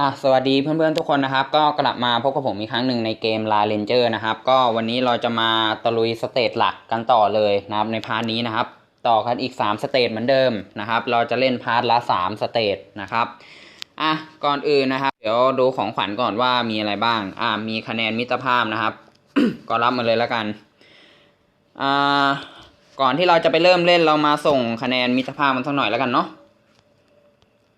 อะสวัสดีเพื่อนๆทุกคนนะครับ ก็กลับมาพบกับผมอีกครั้งหนึ่งในเกม l a r a n g e r นะครับ ก็วันนี้เราจะมาตะลุยสเตจหลักกันต่อเลยนะครับในพาร์ทนี้นะครับ ต่อกันอีก 3 สเตจเหมือนเดิมนะครับ เราจะเล่นพาร์ทละ 3 สเตจนะครับอะก่อนอื่นนะครับ เดี๋ยวดูของขวัญก่อนว่ามีอะไรบ้างอะมีคะแนนมิตรภาพนะครับ ก็รับมาเลยแล้วกันอ่าก่อนที่เราจะไปเริ่มเล่นเรามาส่งคะแนนมิตรภาพมันสักหน่อยแล้วกันเนาะ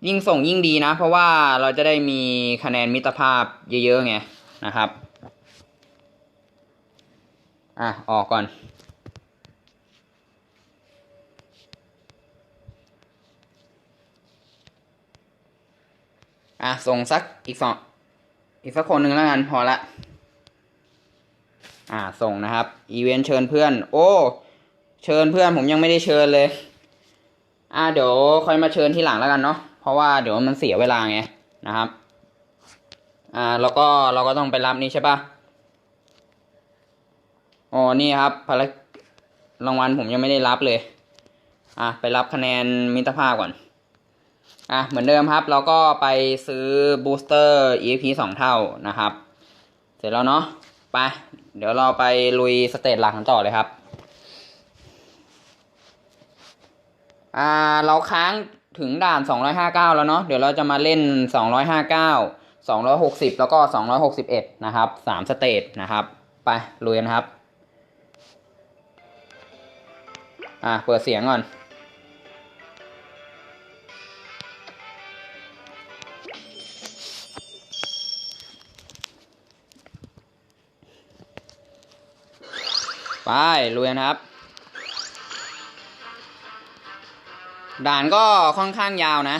ยิ่งส่งยิ่งดีนะ เพราะว่าเราจะได้มีคะแนนมิตรภาพเยอะๆไงนะครับ อะ ออกก่อน อะ ส่งสักอีกสองอีกสักคนหนึ่งแล้วกันพอละ อ่า ส่งนะครับ อีเวนต์เชิญเพื่อน โอ้ เชิญเพื่อนผมยังไม่ได้เชิญเลย อ่าเดี๋ยวค่อยมาเชิญที่หลังแล้วกันเนาะ เพราะว่าเดี๋ยวมันเสียเวลาไงนะครับ อ่าแล้วก็เราก็ต้องไปรับนี่ใช่ปะอ๋อนี่ครับภารรางวัลผมยังไม่ได้รับเลย อะไปรับคะแนนมิตรภาพก่อน อะเหมือนเดิมครับ เราก็ไปซื้อบูสเตอร์ EP สองเท่านะครับ เสร็จแล้วเนาะไป เดี๋ยวเราไปลุยสเตจหลักกันต่อเลยครับ อ่า เราค้าง ถึงด่าน 259 แล้วเนาะเดี๋ยวเราจะมาเล่น 259 260 แล้วก็ 261 นะครับ 3 สเตจนะครับ ไปลุยกันครับ อ่าเปิดเสียงก่อน ไปลุยกันครับ ด่านก็ค่อนข้างยาวนะ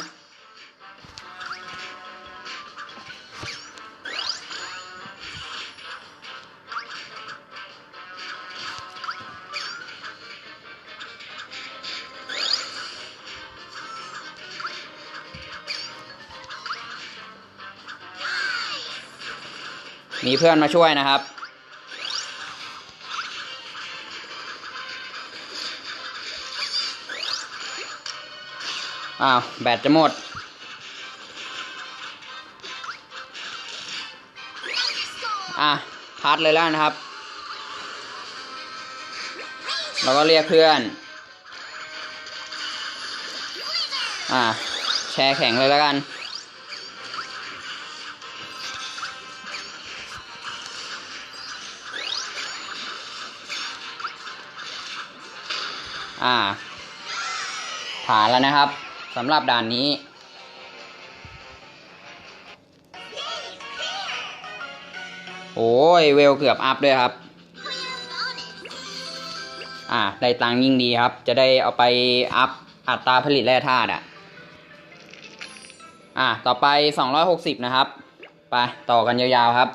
มีเพื่อนมาช่วยนะครับ อ้าว แบตจะหมด อะพัดเลยแล้วนะครับ เราก็เรียกเพื่อน อะแชร์แข็งเลยแล้วกัน อ่าผ่านแล้วนะครับ สำหรับด่านนี้ โอ้ยเวลเกือบอัพด้วยครับ อ่าได้ตังยิ่งดีครับ จะได้เอาไปอัพอัตราผลิตแร่ธาตุอะ อ่าต่อไป 260 นะครับ ไป ต่อกันยาวๆครับ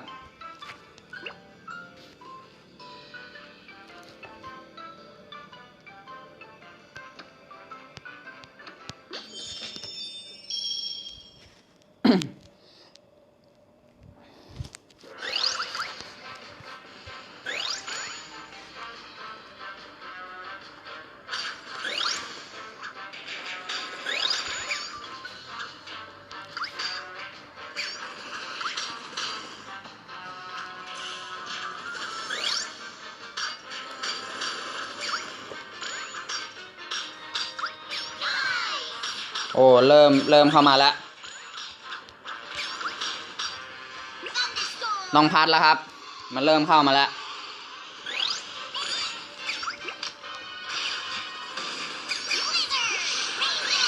โอ้ เริ่ม เริ่มเข้ามาแล้วต้องพัดแล้วครับ มันเริ่มเข้ามาแล้ว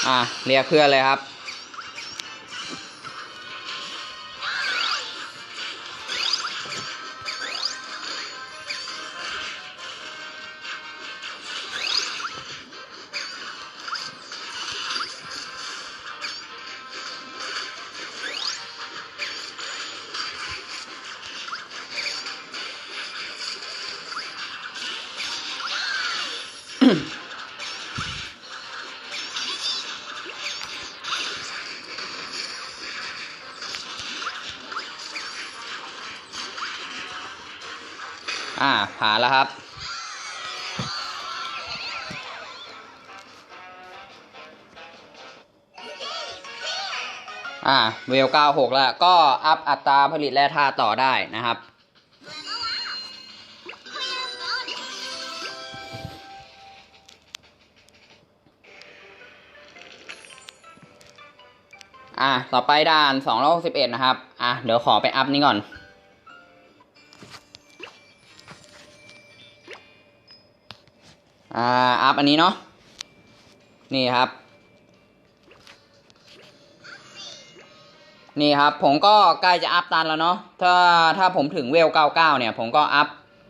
อะ เรียกเพื่อนเลยครับ อ่าผ่านแล้วครับ อ่าเวลเก้าหกแล้ว ก็อัพอัตราผลิตแร่ธาตุต่อได้นะครับอะ ต่อไปด่านสองร้อยสิบเอ็ดนะครับ อะ เดี๋ยวขอไปอัพนี้ก่อน อ่าอัพอันนี้เนาะนี่ครับ นี่ครับ ผมก็ใกล้จะอัพตันแล้วเนาะถ้าถ้าผมถึงเวล99เก้าเนี่ย ผมก็อัพ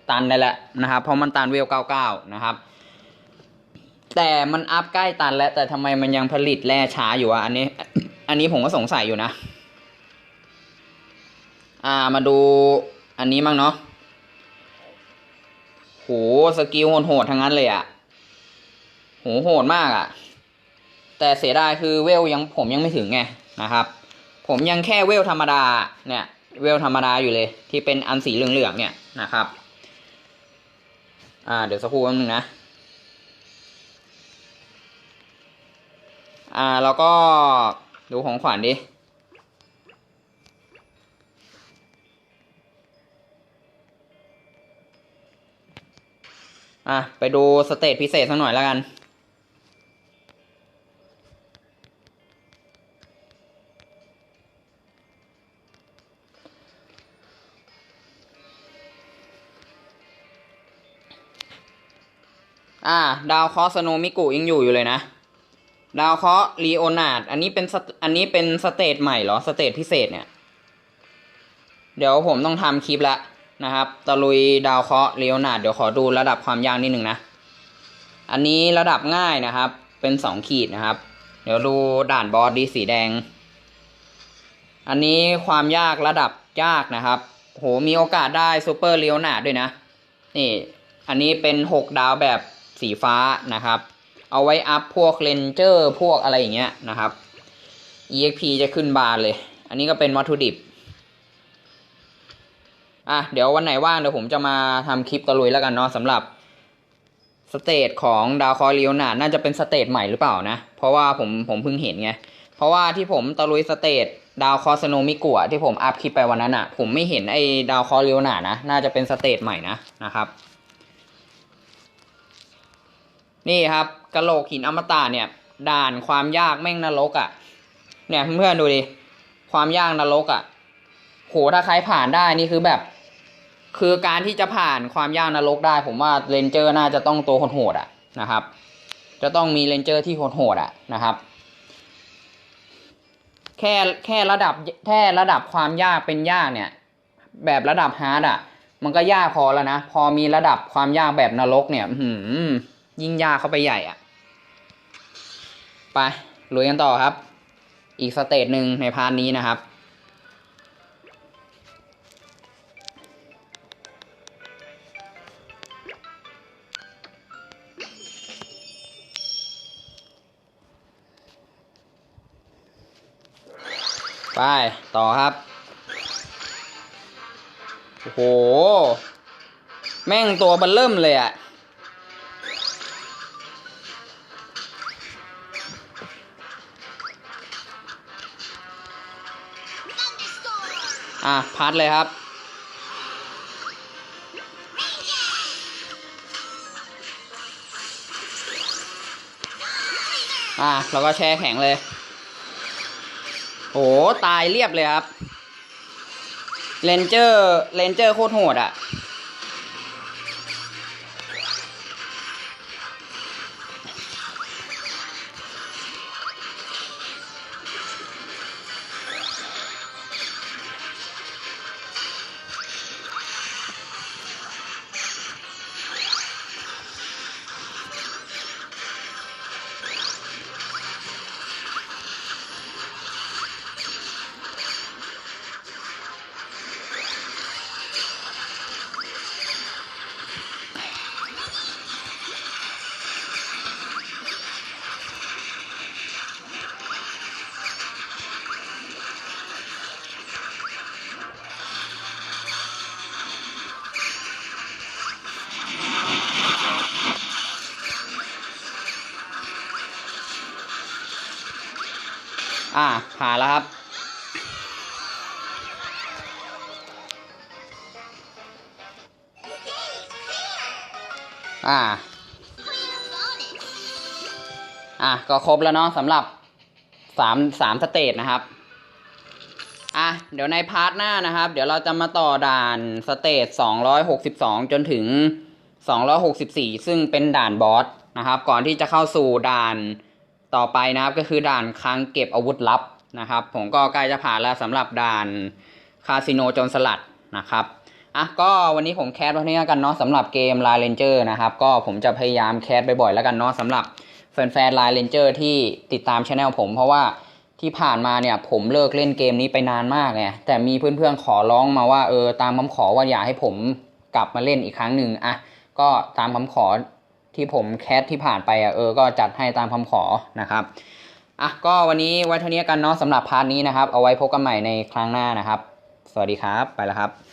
ตันได้แล้วนะครับเพราะมันตันเวล99นะครับ แต่มันอัพใกล้ตันแล้ว แต่ทำไมมันยังผลิตแร่ช้าอยู่อะอันนี้ อันนี้ผมก็สงสัยอยู่นะ อ่ามาดูอันนี้มั่งเนาะโหสกิลโหดๆทั้งนั้นเลยอะ โหโหดมากอะแต่เสียดายคือเวลยังผมยังไม่ถึงไงนะครับ ผมยังแค่เวลธรรมดาเนี่ย เวลธรรมดาอยู่เลย ที่เป็นอันสีเหลืองๆเนี่ยนะครับ อ่าเดี๋ยวสักครู่แป๊บนึงนะอ่าแล้วก็ดูของขวัญดิอะไปดูสเตจพิเศษสักหน่อยแล้วกัน อ่า ดาวเคราะห์สโนมิกุยังอยู่อยู่เลยนะ ดาวเคราะห์ลีโอนาร์ดอันนี้เป็นอันนี้เป็นสเตจใหม่เหรอ สเตจพิเศษเนี่ย เดี๋ยวผมต้องทำคลิปละนะครับ ตะลุยดาวเคราะห์ลีโอนาร์ดเดี๋ยวขอดูระดับความยากนิดหนึ่งนะ อันนี้ระดับง่ายนะครับ เป็นสองขีดนะครับ เดี๋ยวดูด่านบอสดีสีแดง อันนี้ความยากระดับยากนะครับ โหมีโอกาสได้ซูเปอร์ลีโอนาร์ดด้วยนะ นี่ อันนี้เป็นหกดาวแบบ สีฟ้านะครับ เอาไว้อัพพวกเลนเจอร์พวกอะไรอย่างเงี้ยนะครับ EXP จะขึ้นบานเลย อันนี้ก็เป็นวัตถุดิบอะเดี๋ยววันไหนว่างเดี๋ยวผมจะมาทำคลิปตะลุยแล้วกันเนาะสำหรับสเตจของดาวคอร์ลีโอนาน่าจะเป็นสเตจใหม่หรือเปล่านะ เพราะว่าผมผมเพิ่งเห็นไง เพราะว่าที่ผมตะลุยสเตจดาวคอสโนมิกัวที่ผมอัพคลิปไปวันนั้นอะ่ะ ผมไม่เห็นไอ้ดาวคอร์ลีโอนานะ น่าจะเป็นสเตจใหม่นะนะครับ นี่ครับกะโหลกหินอมตะเนี่ย ด่านความยากแม่งนรกอะ่ะ เนี่ยเพื่อนๆดูดิ ความยากนรกอะ่ะ โหถ้าใครผ่านได้นี่คือแบบ คือการที่จะผ่านความยากนรกได้ ผมว่าเรนเจอร์น่าจะต้องตัวโหดๆอะนะครับ จะต้องมีเรนเจอร์ที่โหดๆอะนะครับ แค่แค่ระดับแค่ระดับความยากเป็นยากเนี่ย แบบระดับฮาร์ดอะ มันก็ยากพอแล้วนะ พอมีระดับความยากแบบนรกเนี่ย อื้อหือ ยิ่งยากเข้าไปใหญ่อะ ไปลุยกันต่อครับ อีกสเตจหนึ่งในพาร์ทนี้นะครับ ไป ต่อครับ โอ้โห แม่งตัวบันเริ่มเลยอะ อะพัดเลยครับ อะเราก็แช่แข็งเลยโอ้ตายเรียบเลยครับเรนเจอร์เรนเจอร์โคตรโหดอะ่ะ อ่าผ่าแล้วครับ อ่า อะก็ครบแล้วเนาะสำหรับสามสามสเตจนะครับ อะเดี๋ยวในพาร์ทหน้านะครับ เดี๋ยวเราจะมาต่อด่านสเตจสองร้อยหกสิบสองจนถึงสองร้อยหกสิบสี่ซึ่งเป็นด่านบอสนะครับ ก่อนที่จะเข้าสู่ด่าน ต่อไปนะครับก็คือด่านคลังเก็บอาวุธลับนะครับ ผมก็ใกล้จะผ่านแล้วสำหรับด่านคาสิโนโจรสลัดนะครับอะก็วันนี้ผมแคสไว้ที่นี่แล้วกันเนาะสำหรับเกม Line Ranger นะครับ ก็ผมจะพยายามแคสบ่อยๆแล้วกันเนาะสำหรับแฟนๆ Line Ranger ที่ติดตามช anel ผมเพราะว่าที่ผ่านมาเนี่ยผมเลิกเล่นเกมนี้ไปนานมากไงแต่มีเพื่อนๆขอร้องมาว่าเออตามคำขอว่าอยากให้ผมกลับมาเล่นอีกครั้งหนึ่งอะก็ตามคำขอ ที่ผมแคสที่ผ่านไปอะเออก็จัดให้ตามคำขอนะครับอะก็วันนี้ไว้เท่านี้กันเนาะสำหรับพาร์ทนี้นะครับ เอาไว้พบกันใหม่ในครั้งหน้านะครับ สวัสดีครับ ไปแล้วครับ